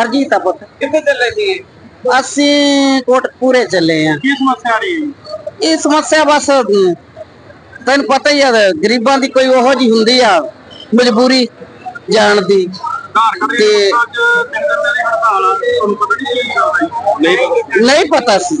ਹਰਜੀਤ ਆ ਪੁੱਤ। ਕਿੱਥੇ ਚੱਲੇ ਸੀ? ਅਸੀਂ ਕੋਟਪੂਰੇ ਚੱਲੇ ਆ। ਕੀ ਸਮੱਸਿਆ ਆ ਰਹੀ? ਹੈ ਇਹ ਸਮੱਸਿਆ ਬਸ ਤੈਨੂੰ ਪਤਾ ਹੀ ਆ ਗਰੀਬਾਂ ਦੀ ਕੋਈ ਉਹੋ ਜੀ ਹੁੰਦੀ ਆ ਮਜਬੂਰੀ ਜਾਣ ਦੀ। ਤੇ- ਨਹੀਂ ਪਤਾ ਸੀ।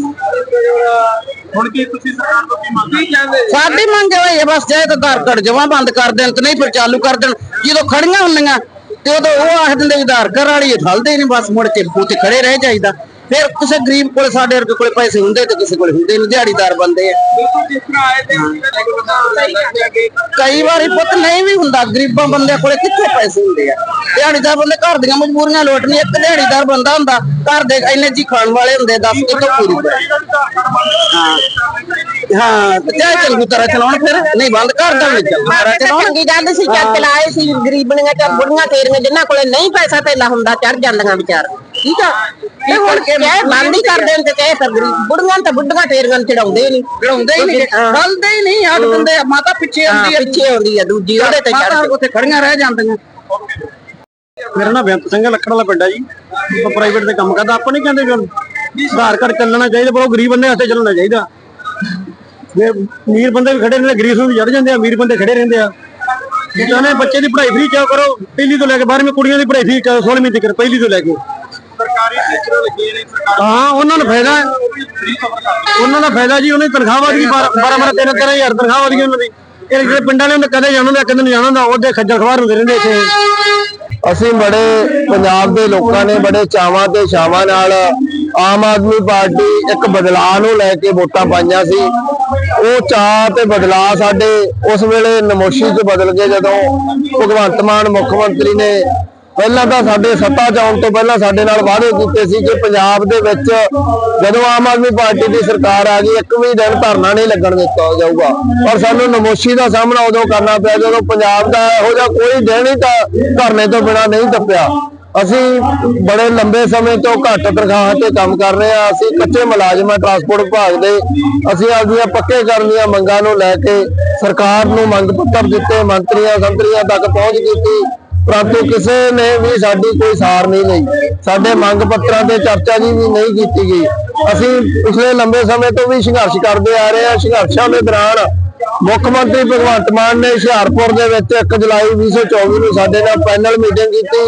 ਹੁਣ ਕੀ ਤੁਸੀਂ ਸਰਕਾਰ ਤੋਂ ਕੀ ਮੰਗ ਕੀ ਕਹਿੰਦੇ ਸਾਡੀ ਮੰਗ ਹੋਈ ਹੈ ਬਸ ਜੇ ਤਾਂ ਆਧਾਰ ਕਾਰਡ ਜਮਾ ਬੰਦ ਕਰ ਦੇਣ ਤੇ ਨਹੀਂ ਫਿਰ ਚਾਲੂ ਕਰ ਦੇਣ। ਜਦੋਂ ਖੜੀਆਂ ਹੁੰਦੀਆਂ ਤੇ ਉਦੋਂ ਉਹ ਆਖ ਦਿੰਦੇ ਆਧਾਰ ਕਾਰਡ ਵਾਲੀ ਠਲਦੇ ਨਹੀਂ ਬਸ ਮੁੜ ਕੇ ਉੱਥੇ ਖੜੇ ਰਹਿ ਜਾਈਦਾ। ਫਿਰ ਕਿਸੇ ਗਰੀਬ ਕੋਲ ਸਾਡੇ ਵਰਗੇ ਕੋਲੇ ਪੈਸੇ ਹੁੰਦੇ ਤੇ ਕਿਸੇ ਕੋਲੇ ਹੁੰਦੇ ਨਹੀਂ ਦਿਹਾੜੀਦਾਰ ਬੰਦੇ ਆ। ਕਈ ਵਾਰੀ ਪੁੱਤ ਨਹੀਂ ਵੀ ਹੁੰਦਾ ਗਰੀਬਾਂ ਬੰਦਿਆਂ ਕੋਲੇ ਕਿੱਥੇ ਪੈਸੇ ਹੁੰਦੇ ਆ? ਦਿਹਾੜੀਦਾਰ ਬੰਦੇ ਘਰ ਦੀਆਂ ਮਜਬੂਰੀਆਂ ਲੋਟਣੀ ਇੱਕ ਦਿਹਾੜੀਦਾਰ ਬੰਦਾ ਹੁੰਦਾ ਘਰ ਦੇ ਇੰਨੇ ਜੀ ਖਾਣ ਵਾਲੇ ਹੁੰਦੇ ਦੱਸ ਕਿੱਥੋਂ ਪੂਰੀ ਕਰੇ ਹਾਂ ਤੇ ਚਾਹੇ ਚੰਗੀ ਤਰ੍ਹਾਂ ਚਲਾਉਣ ਫਿਰ ਨਹੀਂ ਬੰਦ ਕਰ ਦੇਣ ਚੰਗੀ ਤਰ੍ਹਾਂ ਚਲਾਉਣ ਚੰਗੀ ਗੱਲ ਸੀ ਚੱਕ ਚਲਾਏ ਸੀ ਗਰੀਬਣੀਆਂ ਚ ਬੁੜੀਆਂ ਤੇਰੀਆਂ ਜਿਨ੍ਹਾਂ ਕੋਲੇ ਨਹੀਂ ਪੈਸਾ ਧੇਲਾ ਹੁੰਦਾ ਚੜ ਜਾਂਦੀਆਂ ਵਿਚਾਰ। ਠੀਕ ਆ? ਤੇ ਹੁਣ ਚਾਹੇ ਬੰਦ ਹੀ ਕਰ ਦੇਣ ਤੇ ਚਾਹੇ ਤਾਂ ਗਰੀਬ ਬੁੜੀਆਂ ਤਾਂ ਬੁੱਢੀਆਂ ਤੇਰੀਆਂ ਨੂੰ ਚੜਾਉਂਦੇ ਹੀ ਨਹੀਂ। ਚੜਾਉਂਦੇ ਹੀ ਨਹੀਂ ਹਾਂ। ਬਲਦੇ ਹੀ ਨਹੀਂ ਹੱਟ ਦਿੰਦੇ ਆ ਮਾਤਾ ਪਿੱਛੇ ਹਾਂ, ਆਉਂਦੀ ਆ। ਪਿੱਛੇ ਆਉਂਦੀ ਆ ਦੂਜੀ ਉਹਦੇ ਤੇ ਮਾਤਾ ਚੜ ਉੱਥੇ ਖੜੀਆਂ ਰਹਿ ਜਾਂਦੀਆਂ। ਮੇਰਾ ਨਾਮ ਬੇਅੰਤ ਸਿੰਘ ਵਾਲਾ ਪਿੰਡ ਹੈ ਜੀ। ਆਪਾਂ ਪ੍ਰਾਈਵੇਟ ਤੇ ਕੰਮ ਕਰਦਾ ਆਪਾਂ ਨਹੀਂ ਕਹਿੰਦੇ ਵੀ ਆਧਾਰ ਕਾਰਡ ਚੱਲਣਾ ਚਾਹੀਦਾ ਪਰ ਉਹ ਗਰੀਬ ਬੰਦੇ ਵਾਸਤੇ ਚੱਲਣਾ ਚਾਹੀਦਾ। ਜੇ ਅਮੀਰ ਬੰਦੇ ਵੀ ਖੜੇ ਨੇ ਗਰੀਬ ਨੂੰ ਜੜ ਜਾਂਦੇ ਆ ਅਮੀਰ ਬੰਦੇ ਖੜੇ ਰਹਿੰਦੇ ਆ। ਜੇ ਚਾਹੁੰਦੇ ਬੱਚੇ ਦੀ ਪੜ੍ਹਾਈ ਫ੍ਰੀ ਚਾਹ ਕਰੋ ਪਹਿਲੀ ਤੋਂ ਲੈ ਕੇ 12ਵੀਂ ਕੁੜੀਆਂ ਦੀ ਪੜ੍ਹਾਈ ਫ੍ਰੀ ਚਾਹ 16ਵੀਂ ਤੱਕ ਪਹਿਲੀ ਤੋਂ ਲੈ ਕੇ। ਸਰਕਾਰੀ ਟੀਚਰ ਲੱਗੇ ਨੇ ਸਰਕਾਰ ਹਾਂ ਉਹਨਾਂ ਨੂੰ ਫਾਇਦਾ ਹੈ। ਉਹਨਾਂ ਦਾ ਫਾਇਦਾ ਜੀ ਉਹਨੇ ਤਨਖਾਹ ਵਧ ਗਈ 12 12 13 13000 ਤਨਖਾਹ ਵਧ ਗਈ ਉਹਨਾਂ ਦੀ। ਇਹ ਜਿਹੜੇ ਪਿੰਡਾਂ ਵਾਲੇ ਕਦੇ ਜਾਣੋ ਦਾ ਕਦੇ ਨਹੀਂ ਜਾਣੋ ਦਾ ਉਹਦੇ ਖੱਜਲ ਖਵਾਰ ਹੁੰਦੇ ਰਹਿੰਦੇ ਇੱਥੇ। ਅਸੀਂ ਬੜੇ ਪੰਜਾਬ ਦੇ ਲੋਕਾਂ ਨੇ ਬੜੇ ਚਾਵਾਂ ਤੇ ਛਾਵਾਂ ਨਾਲ ਆਮ ਆਦਮੀ ਪਾਰਟੀ ਇੱਕ ਬਦਲਾਅ ਨੂੰ ਲੈ ਕੇ ਵੋਟਾਂ ਪਾਈਆਂ ਸੀ। ਉਹ ਚਾਅ ਤੇ ਬਦਲਾਅ ਸਾਡੇ ਉਸ ਵੇਲੇ ਨਮੋਸ਼ੀ 'ਚ ਬਦਲ ਗਏ ਜਦੋਂ ਭਗਵੰਤ ਮਾਨ ਮੁੱਖ ਮੰਤਰੀ ਨੇ ਪਹਿਲਾਂ ਤਾਂ ਸਾਡੇ ਸੱਤਾ 'ਚ ਆਉਣ ਤੋਂ ਪਹਿਲਾਂ ਸਾਡੇ ਨਾਲ ਵਾਅਦੇ ਕੀਤੇ ਸੀ ਕਿ ਪੰਜਾਬ ਦੇ ਵਿੱਚ ਜਦੋਂ ਆਮ ਆਦਮੀ ਪਾਰਟੀ ਦੀ ਸਰਕਾਰ ਆ ਗਈ, ਇੱਕ ਵੀ ਦਿਨ ਧਰਨਾ ਨਹੀਂ ਲੱਗਣ ਦਿੱਤਾ ਜਾਊਗਾ। ਪਰ ਸਾਨੂੰ ਨਮੋਸ਼ੀ ਦਾ ਸਾਹਮਣਾ ਉਦੋਂ ਕਰਨਾ ਪਿਆ ਜਦੋਂ ਪੰਜਾਬ ਦਾ ਇਹੋ ਜਿਹਾ ਕੋਈ ਦਿਨ ਹੀ ਤਾਂ ਧਰਨੇ ਤੋਂ ਬਿਨਾ ਨਹੀਂ ਟੱਪਿਆ। ਅਸੀਂ ਬੜੇ ਲੰਬੇ ਸਮੇਂ ਤੋਂ ਘੱਟ ਤਨਖਾਹ ਤੇ ਕੰਮ ਕਰ ਰਹੇ ਹਾਂ। ਅਸੀਂ ਕੱਚੇ ਮੁਲਾਜ਼ਮ ਹਾਂ ਟਰਾਂਸਪੋਰਟ ਵਿਭਾਗ ਦੇ। ਅਸੀਂ ਆਪਦੀਆਂ ਪੱਕੇ ਕਰਨ ਦੀਆਂ ਮੰਗਾਂ ਨੂੰ ਲੈ ਕੇ ਸਰਕਾਰ ਨੂੰ ਮੰਗ ਪੱਤਰ ਦਿੱਤੇ, ਮੰਤਰੀਆਂ, ਸੰਤਰੀਆਂ ਤੱਕ ਪਹੁੰਚ ਕੀਤੀ। ਪਰੰਤੂ ਕਿਸੇ ਨੇ ਵੀ ਸਾਡੀ ਕੋਈ ਸਾਰ ਨਹੀਂ ਲਈ। ਸਾਡੇ ਮੰਗ ਪੱਤਰਾਂ ਤੇ ਚਰਚਾ ਜੀ ਵੀ ਨਹੀਂ ਕੀਤੀ ਗਈ। ਅਸੀਂ ਪਿਛਲੇ ਲੰਬੇ ਸਮੇਂ ਤੋਂ ਵੀ ਸੰਘਰਸ਼ ਕਰਦੇ ਆ ਰਹੇ ਹਾਂ। ਸੰਘਰਸ਼ਾਂ ਦੇ ਦੌਰਾਨ ਮੁੱਖ ਮੰਤਰੀ ਭਗਵੰਤ ਮਾਨ ਨੇ ਹੁਸ਼ਿਆਰਪੁਰ ਦੇ ਵਿੱਚ 1 ਜੁਲਾਈ 2024 ਨੂੰ ਸਾਡੇ ਨਾਲ ਪੈਨਲ ਮੀਟਿੰਗ ਕੀਤੀ।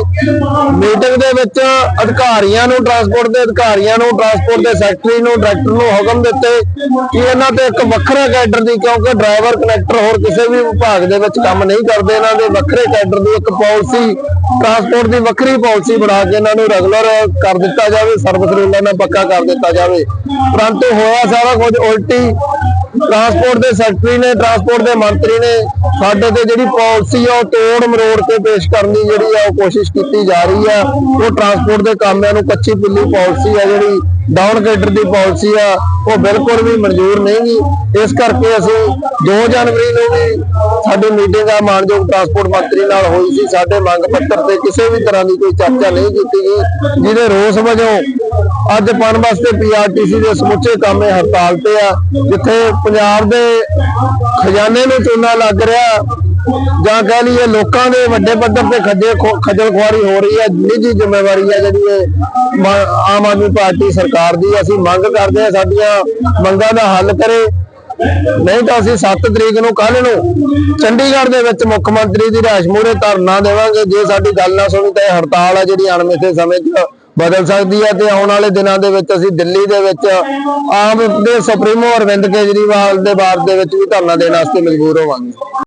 ਮੀਟਿੰਗ ਦੇ ਵਿੱਚ ਅਧਿਕਾਰੀਆਂ ਨੂੰ ਟਰਾਂਸਪੋਰਟ ਦੇ ਅਧਿਕਾਰੀਆਂ ਨੂੰ, ਟਰਾਂਸਪੋਰਟ ਦੇ ਸੈਕਟਰੀ ਨੂੰ, ਡਾਇਰੈਕਟਰ ਨੂੰ ਹੁਕਮ ਦਿੱਤੇ ਕਿ ਇਹਨਾਂ ਤੇ ਇੱਕ ਵੱਖਰਾ ਕੈਡਰ ਦੀ, ਕਿਉਂਕਿ ਡਰਾਈਵਰ ਕਨੈਕਟਰ ਹੋਰ ਕਿਸੇ ਵੀ ਵਿਭਾਗ ਦੇ ਵਿੱਚ ਕੰਮ ਨਹੀਂ ਕਰਦੇ, ਇਹਨਾਂ ਦੇ ਵੱਖਰੇ ਕੈਡਰ ਦੀ ਇੱਕ ਪਾਲਿਸੀ, ਟਰਾਂਸਪੋਰਟ ਦੀ ਵੱਖਰੀ ਪਾਲਿਸੀ ਬਣਾ ਕੇ ਇਹਨਾਂ ਨੂੰ ਰੈਗੂਲਰ ਕਰ ਦਿੱਤਾ ਜਾਵੇ, ਸਰਵਿਸ ਰੂਲਾਂ ਨਾਲ ਪੱਕਾ ਕਰ ਦਿੱਤਾ ਜਾਵੇ। ਪਰੰਤੂ ਹੋਇਆ ਸਾਰਾ ਕੁਝ ਉਲਟੀ ਟਰਾਂਸਪੋਰਟ ਦੇ ਸੈਕਟਰੀ ਨੇ, ਟਰਾਂਸਪੋਰਟ ਦੇ ਮੰਤਰੀ ਨੇ, ਸਾਡੇ ਤੇ ਜਿਹੜੀ ਪਾਲਿਸੀ ਆ, ਉਹ ਤੋੜ ਮਰੋੜ ਕੇ ਪੇਸ਼ ਕਰਨ ਦੀ ਜਿਹੜੀ ਆ, ਉਹ ਕੋਸ਼ਿਸ਼ ਕੀਤੀ ਜਾ ਰਹੀ ਆ। ਉਹ ਟਰਾਂਸਪੋਰਟ ਦੇ ਕਾਮਿਆਂ ਨੂੰ ਕੱਚੀ ਪਿੱਲੀ ਪਾਲਿਸੀ ਆ, ਜਿਹੜੀ ਡਾਊਨ ਦੀ ਪਾਲਿਸੀ ਆ, ਉਹ ਬਿਲਕੁਲ ਵੀ ਮਨਜ਼ੂਰ ਨਹੀਂ ਗੀ। ਇਸ ਕਰਕੇ ਅਸੀਂ 2 ਜਨਵਰੀ ਨੂੰ ਵੀ ਸਾਡੀ ਮੀਟਿੰਗ ਆ, ਮਾਨਯੋਗ ਟਰਾਂਸਪੋਰਟ ਮੰਤਰੀ ਨਾਲ ਹੋਈ ਸੀ। ਸਾਡੇ ਮੰਗ ਪੱਤਰ ਤੇ ਕਿਸੇ ਵੀ ਤਰ੍ਹਾਂ ਦੀ ਕੋਈ ਚਰਚਾ ਨਹੀਂ ਕੀਤੀ ਗਈ। ਜਿਹਦੇ ਰੋਸ ਵਜੋਂ ਅੱਜ ਪਨਬਸ ਵਾਸਤੇ ਪੀਆਰਟੀਸੀ ਦੇ ਸਮੁੱਚੇ ਕਾਮੇ ਹੜਤਾਲ ਤੇ ਆ, ਜਿੱਥੇ ਪੰਜਾਬ ਦੇ ਖਜ਼ਾਨੇ ਨੂੰ ਚੂਨਾ ਲੱਗ ਰਿਹਾ। ਜਾਂ ਕਹਿ ਲਈਏ ਲੋਕਾਂ ਦੇ ਵੱਡੇ ਪੱਧਰ ਤੇ ਖੱਜੇ ਖੱਜਲ ਖੁਆਰੀ ਹੋ ਰਹੀ ਹੈ ਨਿੱਜੀ ਜ਼ਿੰਮੇਵਾਰੀ ਹੈ ਜਿਹੜੀ ਆਮ ਆਦਮੀ ਪਾਰਟੀ ਸਰਕਾਰ ਦੀ, ਅਸੀਂ ਮੰਗ ਕਰਦੇ ਹਾਂ ਸਾਡੀਆਂ ਮੰਗਾਂ ਦਾ ਹੱਲ ਕਰੇ। ਨਹੀਂ ਤਾਂ ਅਸੀਂ 7 ਤਰੀਕ ਨੂੰ ਕੱਲ ਨੂੰ ਚੰਡੀਗੜ੍ਹ ਦੇ ਵਿੱਚ ਮੁੱਖ ਮੰਤਰੀ ਦੀ ਰਿਹਾਇਸ਼ ਮੂਹਰੇ ਧਰਨਾ ਦੇਵਾਂਗੇ। ਜੇ ਸਾਡੀ ਗੱਲ ਨਾ ਸੁਣੀ ਤਾਂ ਇਹ ਹੜਤਾਲ ਆ ਜਿਹੜੀ ਅਣਮਿੱਥੇ ਸਮੇਂ 'ਚ ਬਦਲ ਸਕਦੀ ਹੈ ਤੇ ਆਉਣ ਵਾਲੇ ਦਿਨਾਂ ਦੇ ਵਿੱਚ ਅਸੀਂ ਦਿੱਲੀ ਦੇ ਵਿੱਚ ਆਮ ਦੇ ਸੁਪਰੀਮੋ ਅਰਵਿੰਦ ਕੇਜਰੀਵਾਲ ਦੇ ਬਾਰ ਦੇ ਵਿੱਚ ਵੀ ਧਰਨਾ ਦੇਣ ਵਾਸਤੇ ਮਜਬੂਰ ਹੋਵਾਂਗੇ।